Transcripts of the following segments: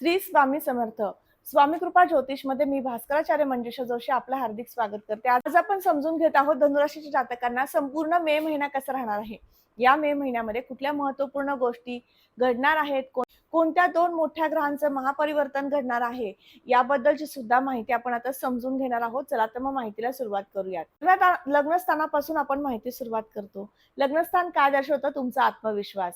श्री स्वामी समर्थ. स्वामी कृपा ज्योतिषमध्ये मी भास्कराचार्य मंजुषा जोशी आपलं हार्दिक स्वागत करते. आज आपण समजून घेत आहोत धनुराशीच्या जातकांना संपूर्ण मे महिना कसा राहणार आहे? या मे महिन्यामध्ये कुठल्या महत्त्वपूर्ण गोष्टी घडणार आहेत? कोणत्या दोन मोठ्या ग्रहांचं महापरिवर्तन घडणार आहे? याबद्दलची सुद्धा माहिती आपण आता समजून घेणार आहोत. चला तर मग माहितीला सुरुवात करूयात. लग्नस्थानापासून आपण माहिती सुरुवात करतो. लग्नस्थान काय दर्शवतं? तुमचा आत्मविश्वास.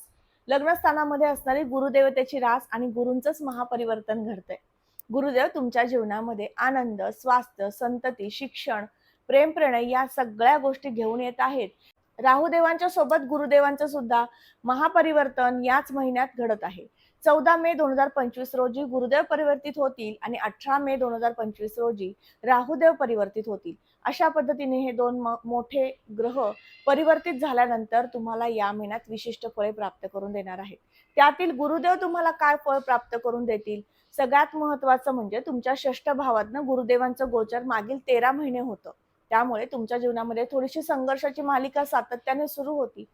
लग्नस्थानामध्ये असणारी गुरुदेवतेची रास आणि गुरूंचंच महापरिवर्तन घडतंय. गुरुदेव तुमच्या जीवनामध्ये आनंद स्वास्थ्य संतती शिक्षण प्रेम प्रणय या सगळ्या गोष्टी घेऊन येत आहेत. राहुदेवांच्या सोबत गुरुदेवांचं सुद्धा महापरिवर्तन याच महिन्यात घडत आहे. चौदा मे दोन हजार पंचवीस रोजी गुरुदेव परिवर्तित होतील आणि अठरा मे दोन हजार पंचवीस रोजी राहुदेव परिवर्तित होतील. अशा पद्धतीने हे दोन म- मोठे ग्रह परिवर्तित झाल्यानंतर तुम्हाला या महिन्यात विशिष्ट फळे प्राप्त करून देणार आहेत. त्यातील गुरुदेव तुम्हाला काय फळ प्राप्त करून देतील? सगळ्यात महत्वाचं म्हणजे तुमच्या षष्ठ भावातनं गुरुदेवांचं गोचर मागील तेरा महिने होतं. त्यामुळे तुमच्या जीवनामध्ये थोडीशी संघर्षाची मालिका सातत्याने सुरू होती.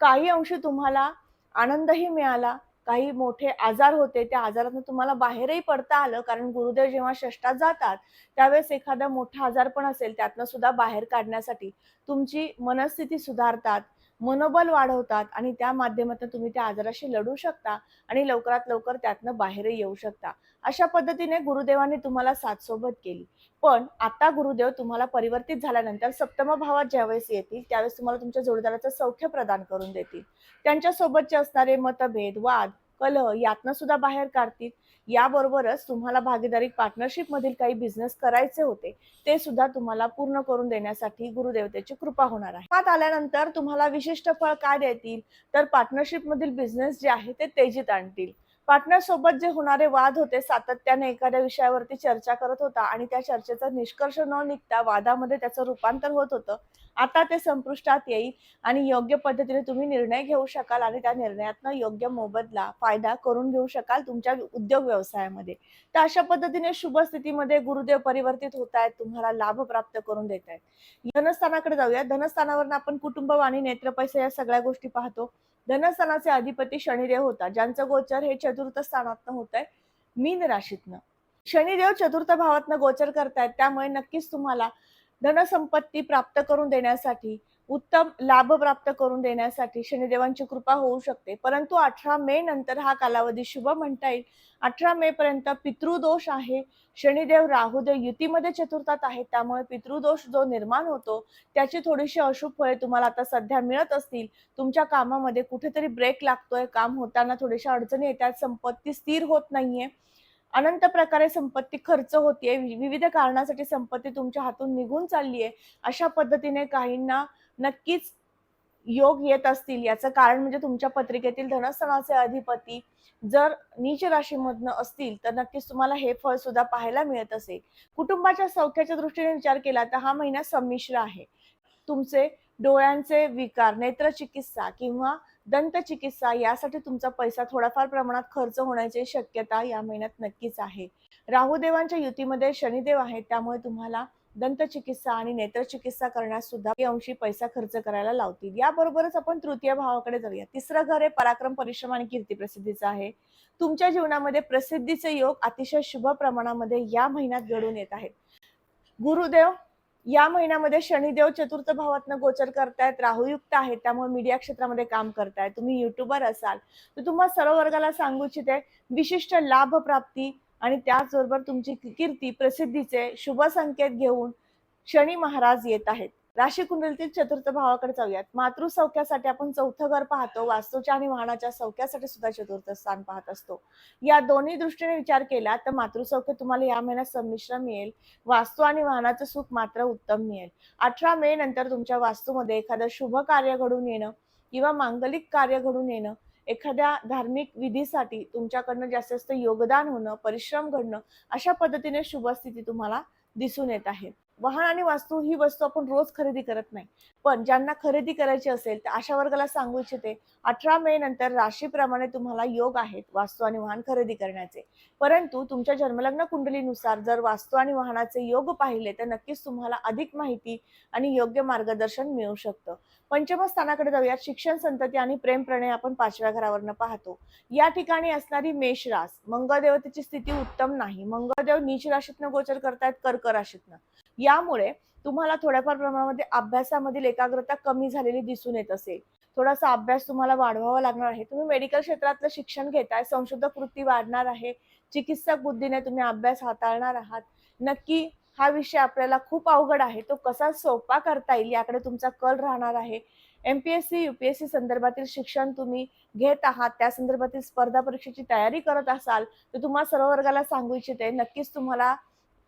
काही अंशी तुम्हाला आनंदही मिळाला. काही मोठे आजार होते त्या आजारातून तुम्हाला बाहेरही पडता आलं. कारण गुरुदेव जेव्हा षष्टात जातात त्यावेळेस एखादा मोठा आजार पण असेल त्यातनं सुद्धा बाहेर काढण्यासाठी तुमची मनस्थिती सुधारतात. मनोबल वाढवतात आणि त्या माध्यमातून तुम्ही त्या आजाराशी लढू शकता आणि लवकरात लवकर त्यातनं बाहेरही येऊ शकता. अशा पद्धतीने गुरुदेवाने तुम्हाला साथ सोबत केली. पण आता गुरुदेव तुम्हाला परिवर्तित झाल्यानंतर सप्तम भावात ज्यावेळेस येतील त्यावेळेस तुम्हाला तुमच्या जोडीदाराचं सौख्य प्रदान करून देतील. त्यांच्या सोबतचे असणारे मतभेद वाद कलह यातनं सुद्धा बाहेर काढतील. याबरोबरच तुम्हाला भागीदारी पार्टनरशिप मधील काही बिझनेस करायचे होते ते सुद्धा तुम्हाला पूर्ण करून देण्यासाठी गुरुदेवतेची कृपा होणार आहे. हात आल्यानंतर तुम्हाला विशिष्ट फळ काय देतील? तर पार्टनरशिप मधील बिझनेस जे आहे ते तेजीत आणतील. पार्टनर सोबत जे होणारे वाद होते सातत्याने एखाद्या विषयावरती चर्चा करत होता आणि त्या चर्चेचा निष्कर्ष न निघता वादामध्ये त्याचं रूपांतर होत होतं. आता ते संपुष्टात येईल आणि योग्य पद्धतीने तुम्ही निर्णय घेऊ शकाल आणि त्या निर्णयातनं योग्य मोबदला फायदा करून घेऊ शकाल तुमच्या उद्योग व्यवसायामध्ये. तर अशा पद्धतीने शुभ स्थितीमध्ये गुरुदेव परिवर्तित होत आहेत तुम्हाला लाभ प्राप्त करून देत आहेत धनस्थानाकडे जाऊया. धनस्थानावर आपण कुटुंब आणि नेत्र पैसे या सगळ्या गोष्टी पाहतो. धनस्थानाचे अधिपती शनिदेव होता ज्यांचं गोचर हे चतुर्थ स्थानातनं होत आहे मीन राशीतनं. शनिदेव चतुर्थ भावातनं गोचर करतायत त्यामुळे नक्कीच तुम्हाला धनसंपत्ती प्राप्त करून देण्यासाठी उत्तम लाभ प्राप्त करून देण्यासाठी शनिदेवांची कृपा होऊ शकते. परंतु अठरा मे नंतर हा कालावधी शुभ म्हणता येईल. अठरा मे पर्यंत पितृदोष आहे. शनिदेव राहुदेव युतीमध्ये चतुर्थात आहेत त्यामुळे पितृदोष जो निर्माण होतो त्याची थोडीशी अशुभ फळे तुम्हाला आता सध्या मिळत असतील. तुमच्या कामामध्ये कुठेतरी ब्रेक लागतोय. काम होताना थोड्याशा अडचणी येतात. संपत्ती स्थिर होत नाहीये. अनंत प्रकारे संपत्ती खर्च होतीये. वि- विविध कारणासाठी संपत्ती तुमच्या हातून निघून चालली आहे अशा पद्धतीने काहींना नक्कीच योग येत असतील. याचं कारण म्हणजे तुमच्या पत्रिकेतील धनस्थानाचे अधिपती जर नीच राशीमधनं असतील तर नक्कीच तुम्हाला हे फळ सुद्धा पाहायला मिळत असेल कुटुंबाच्या सौख्याच्या दृष्टीने विचार केला तर हा महिना संमिश्र आहे. तुमचे डोळ्यांचे विकार नेत्रचिकित्सा किंवा दंतचिकित्सा यासाठी तुमचा पैसा थोडाफार प्रमाणात खर्च होण्याची शक्यता या महिन्यात नक्कीच आहे. राहुदेवांच्या युतीमध्ये शनिदेव आहेत त्यामुळे तुम्हाला दंतचिकित्सा आणि नेत्रचिकित्सा करण्यास सुद्धा अंशी पैसा खर्च करायला लावतील. याबरोबरच आपण तृतीय भावाकडे जाऊया. तिसरं घर हे पराक्रम परिश्रम आणि कीर्ती प्रसिद्धीचं आहे. तुमच्या जीवनामध्ये प्रसिद्धीचे योग अतिशय शुभ प्रमाणामध्ये या महिन्यात घडून येत आहेत. गुरुदेव या महिन्यामध्ये शनिदेव चतुर्थ भावातनं गोचर करतायत राहुयुक्त आहेत त्यामुळे मीडिया क्षेत्रामध्ये काम करतायत. तुम्ही युट्यूबर असाल तर तुम्हाला सर्व वर्गाला सांगू इच्छिते विशिष्ट लाभ प्राप्ती आणि त्याचबरोबर तुमची कीर्ती प्रसिद्धीचे शुभ संकेत घेऊन शनी महाराज येत आहेत. राशी कुंडलीतील चतुर्थ भावाकडे जाऊयात. मातृ सौख्यासाठी आपण चौथं घर पाहतो. वास्तूच्या आणि वाहनाच्या सौख्यासाठी सुद्धा चतुर्थ स्थान पाहत असतो. या दोन्ही दृष्टीने विचार केला तर मातृसौख्य तुम्हाला या महिन्यात संमिश्र मिळेल. वास्तू आणि वाहनाचं सुख मात्र उत्तम मिळेल. अठरा मे नंतर तुमच्या वास्तूमध्ये एखादं शुभ कार्य घडून येणं किंवा मांगलिक कार्य घडून येणं एखाद्या धार्मिक विधीसाठी तुमच्याकडनं जास्तीत जास्त योगदान होणं परिश्रम घडणं अशा पद्धतीने शुभ स्थिती तुम्हाला दिसून येत आहे. वाहन आणि वास्तू ही वस्तू आपण रोज खरेदी करत नाही. पण ज्यांना खरेदी करायची असेल तर अशा वर्गाला सांगू इच्छिते अठरा मे नंतर राशीप्रमाणे तुम्हाला योग आहेत वास्तू आणि वाहन खरेदी करण्याचे. परंतु तुमच्या जन्मलग्न कुंडलीनुसार जर वास्तू आणि वाहनाचे योग पाहिले तर नक्कीच तुम्हाला अधिक माहिती आणि योग्य मार्गदर्शन मिळू शकतं. पंचम स्थानाकडे जाऊयात. शिक्षण संतती आणि प्रेम प्रणय आपण पाचव्या घरावरनं पाहतो. या ठिकाणी असणारी मेष रास मंगळदेवतेची स्थिती उत्तम नाही. मंगळदेव नीच राशीतनं गोचर करतायत कर्क राशीतनं. यामुळे तुम्हाला थोड्याफार प्रमाणामध्ये अभ्यासामधील एकाग्रता कमी झालेली दिसून येत असेल. थोडासा अभ्यास तुम्हाला वाढवावा लागणार आहे. तुम्ही मेडिकल क्षेत्रातलं शिक्षण घेताय संशोधक वृत्ती वाढणार आहे चिकित्सक बुद्धीने तुम्ही अभ्यास हाताळणार आहात. नक्की हा विषय आपल्याला खूप अवघड आहे. तो कसा सोपा करता येईल याकडे तुमचा कल राहणार आहे. M P S C U P S C संदर्भातील शिक्षण तुम्ही घेत आहात. त्या संदर्भातील स्पर्धा परीक्षेची तयारी करत असाल तर तुम्हाला सर्व वर्गाला सांगू इच्छिते. नक्कीच तुम्हाला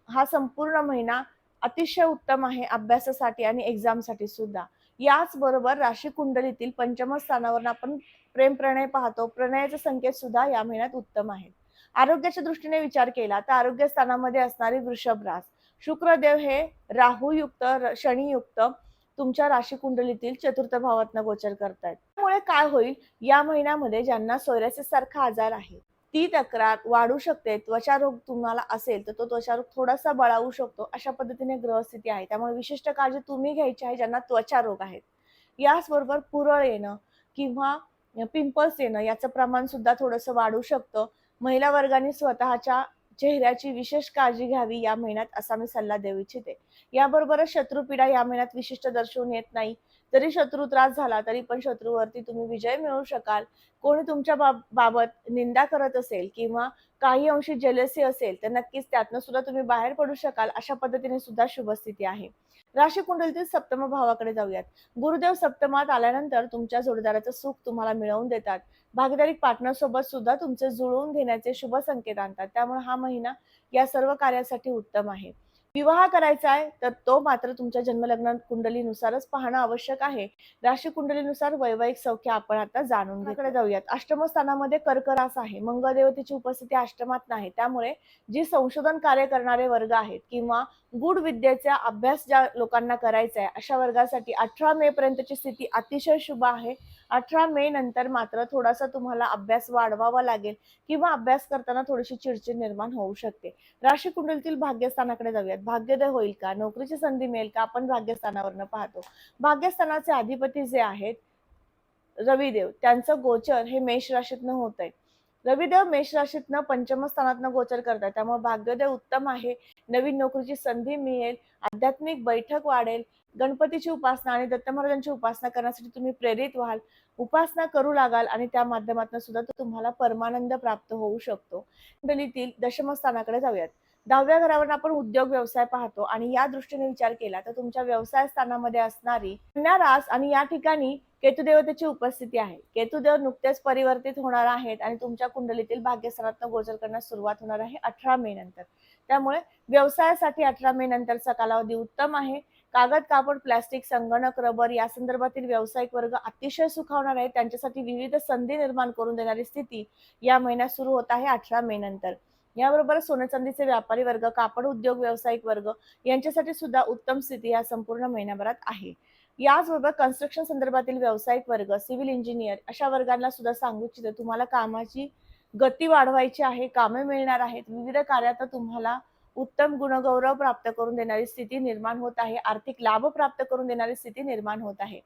हा संपूर्ण महिना अतिशय उत्तम आहे अभ्यासासाठी आणि एक्झामसाठी सुद्धा. याच बरोबर राशी कुंडलीतील पंचम स्थानावर आपण प्रेम प्रणय पाहतो. प्रणयाचे संकेत सुद्धा या महिन्यात उत्तम आहेत. आरोग्याच्या दृष्टीने विचार केला तर आरोग्य स्थानामध्ये असणारी वृषभ रास. शुक्रदेव हे राहूयुक्त शनियुक्त तुमच्या राशी कुंडलीतील चतुर्थ भावातनं गोचर करतायत. त्यामुळे काय होईल? या महिन्यामध्ये ज्यांना सोयऱ्यासिस सारखा आजार आहे ती तक्रार वाढू शकते त्वचारोग तुम्हाला असेल तर तो त्वचारोग थोडासा बळावू शकतो अशा पद्धतीने ग्रहस्थिती आहे. त्यामुळे विशिष्ट काळजी तुम्ही घ्यायची आहे ज्यांना त्वचारोग आहेत. याचबरोबर पुरळ येणं किंवा पिंपल्स येणं याचं प्रमाण सुद्धा थोडंसं वाढू शकतं. महिला वर्गाने स्वतःच्या चेहऱ्याची विशेष काळजी घ्यावी या महिन्यात असा मी सल्ला देऊ इच्छिते. याबरोबरच शत्रुपीडा या महिन्यात विशिष्ट दर्शवून येत नाही. जरी शत्रू त्रास झाला तरी पण शत्रूवरती तुम्ही विजय मिळवू शकाल. कोणी तुमच्या बाब- बाबत निंदा करत असेल किंवा काही अंशी जलसी असेल तर नक्कीच त्यातनं सुद्धा तुम्ही बाहेर पडू शकाल अशा पद्धतीने सुद्धा शुभस्थिती आहे. राशी कुंडलीतील सप्तम भावाकडे जाऊयात. गुरुदेव सप्तमात आल्यानंतर तुमच्या जोडदाराचं सुख तुम्हाला मिळवून देतात. भागीदारी पार्टनर सोबत सुद्धा तुमचे जुळवून घेण्याचे शुभ संकेत आणतात. त्यामुळे हा महिना या सर्व कार्यासाठी उत्तम आहे. विवाह करायचा आहे तर तो मात्र तुमच्या जन्मलग्न कुंडलीनुसारच पाहणं आवश्यक आहे. राशी कुंडलीनुसार वैवाहिक सौख्य आपण आता जाणून घेकडे जाऊयात. अष्टम स्थानामध्ये कर्करास आहे. मंगळदेवतेची उपस्थिती अष्टमात नाही. त्यामुळे जी संशोधन कार्य करणारे वर्ग आहेत किंवा गूढ विद्येचा अभ्यास ज्या लोकांना करायचा आहे अशा वर्गासाठी अठरा मे पर्यंतची स्थिती अतिशय शुभ आहे. अठरा मे नंतर मात्र थोडासा तुम्हाला अभ्यास वाढवावा लागेल किंवा अभ्यास करताना थोडीशी चिडचिड निर्माण होऊ शकते. राशी कुंडलीतील भाग्यस्थानाकडे जाऊयात. भाग्योदय होईल का? नोकरीची संधी मिळेल का? आपण भाग्यस्थानावरनं पाहतो. भाग्यस्थानाचे अधिपती जे आहेत रविदेव त्यांचं गोचर हे मेष राशीतनं होत आहे रविदेव मेष राशीतनं पंचम स्थानातनं गोचर करतात त्यामुळे भाग्योदय उत्तम आहे. नवीन नोकरीची संधी मिळेल. आध्यात्मिक बैठक वाढेल. गणपतीची उपासना आणि दत्त महाराजांची उपासना करण्यासाठी तुम्ही प्रेरित व्हाल. उपासना करू लागाल आणि त्या माध्यमातून सुद्धा तो तुम्हाला परमानंद प्राप्त होऊ शकतो. दलितील दशमस्थानाकडे जाऊयात. दहाव्या घरावर आपण उद्योग व्यवसाय पाहतो आणि या दृष्टीने विचार केला तर तुमच्या व्यवसाय स्थानामध्ये असणारी रास आणि या ठिकाणी केतुदेवतेची उपस्थिती आहे. केतुदेव नुकतेच परिवर्तित होणार आहेत आणि तुमच्या कुंडलीतील भाग्यस्थानातनं गोचर करण्यास सुरुवात होणार आहे अठरा मे नंतर. त्यामुळे व्यवसायासाठी अठरा मे नंतरचा कालावधी उत्तम आहे. कागद कापड प्लास्टिक संगणक रबर या संदर्भातील व्यावसायिक वर्ग अतिशय सुखावणार आहे त्यांच्यासाठी विविध संधी निर्माण करून देणारी स्थिती या महिन्यात सुरू होत आहे अठरा मे नंतर. याबरोबर सोने चांदीचे व्यापारी वर्ग कापड उद्योग व्यावसायिक वर्ग यांच्यासाठी सुद्धा उत्तम स्थिती या संपूर्ण महिन्याभरात आहे. याचबरोबर कन्स्ट्रक्शन संदर्भातील व्यावसायिक वर्ग सिव्हिल इंजिनियर अशा वर्गांना सुद्धा सांगू इच्छिते तुम्हाला कामाची गती वाढवायची आहे कामे मिळणार आहेत विविध कार्यात तुम्हाला उत्तम गुणगौरव प्राप्त करून देणारी स्थिती निर्माण होत आहे आर्थिक लाभ प्राप्त करून देणारी स्थिती निर्माण होत आहे.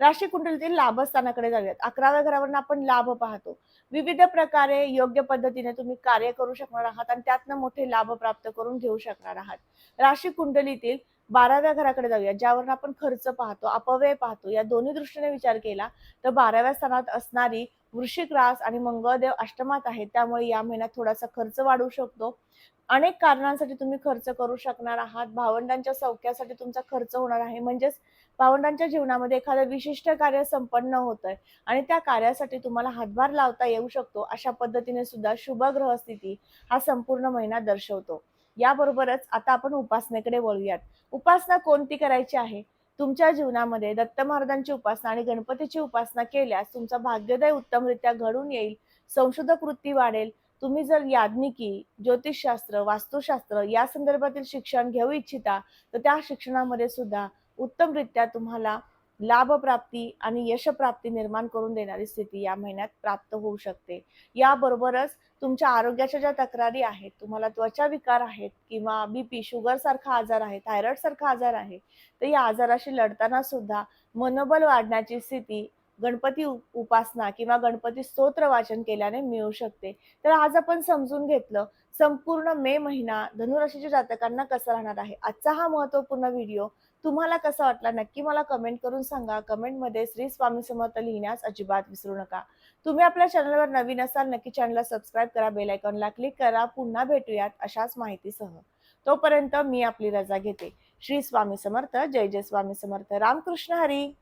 राशी कुंडलीतील लाभस्थानाकडे जाऊयात. अकराव्या घरावरून आपण लाभ पाहतो. विविध प्रकारे योग्य पद्धतीने तुम्ही कार्य करू शकणार आहात आणि त्यातनं मोठे लाभ प्राप्त करून घेऊ शकणार आहात. राशी कुंडलीतील बाराव्या घराकडे जाऊया ज्यावरून आपण खर्च पाहतो अपव्यय पाहतो या दोन्ही दृष्टीने विचार केला तर बाराव्या स्थानात असणारी वृश्चिक रास आणि मंगळदेव अष्टमात आहेत. त्यामुळे या महिन्यात थोडासा खर्च वाढू शकतो. अनेक कारणांसाठी तुम्ही खर्च करू शकणार आहात. भावंडांच्या सौख्यासाठी तुमचा खर्च होणार आहे. म्हणजेच भावंडांच्या जीवनामध्ये एखादं विशिष्ट कार्य संपन्न होतंय आहे आणि त्या कार्यासाठी तुम्हाला हातभार लावता येऊ शकतो. अशा पद्धतीने सुद्धा शुभ ग्रहस्थिती हा संपूर्ण महिना दर्शवतो. याबरोबरच आता आपण उपासनेकडे वळूयात. उपासना कोणती करायची आहे? तुमच्या जीवनामध्ये दत्त महाराजांची उपासना आणि गणपतीची उपासना केल्यास तुमचा भाग्योदय उत्तमरित्या घडून येईल. संशोधक वृत्ती वाढेल. तुम्ही जर याज्ञिकी ज्योतिषशास्त्र वास्तुशास्त्र या संदर्भातील शिक्षण घेऊ इच्छिता तर त्या शिक्षणामध्ये सुद्धा उत्तमरित्या तुम्हाला लाभप्राप्ती आणि यशप्राप्ती निर्माण करून देणारी स्थिती या महिन्यात प्राप्त होऊ शकते. याबरोबरच तुमच्या आरोग्याच्या ज्या तक्रारी आहेत तुम्हाला त्वचा विकार आहेत किंवा बीपी शुगर सारखा आजार आहे थायरॉइड सारखा आजार आहे तर या आजाराशी लढताना सुद्धा मनोबल वाढण्याची स्थिती गणपती उपासना किंवा गणपती स्तोत्र वाचन केल्याने मिळू शकते. तर आज आपण समजून घेतलं संपूर्ण मे महिना धनुराशीच्या जातकांना कसा राहणार आहे? आजचा हा महत्त्वपूर्ण व्हिडिओ तुम्हाला कसा वाटला? नक्की मला कमेंट करून सांगा. कमेंटमध्ये श्री स्वामी समर्थ लिहिण्यास अजिबात विसरू नका. तुम्ही आपल्या चॅनलवर नवीन असाल नक्की चॅनलला सबस्क्राईब करा बेल आयकॉनला क्लिक करा. पुन्हा भेटूयात अशाच माहितीसह. तोपर्यंत मी आपली रजा घेते. श्री स्वामी समर्थ. जय जय स्वामी समर्थ. रामकृष्ण हरी.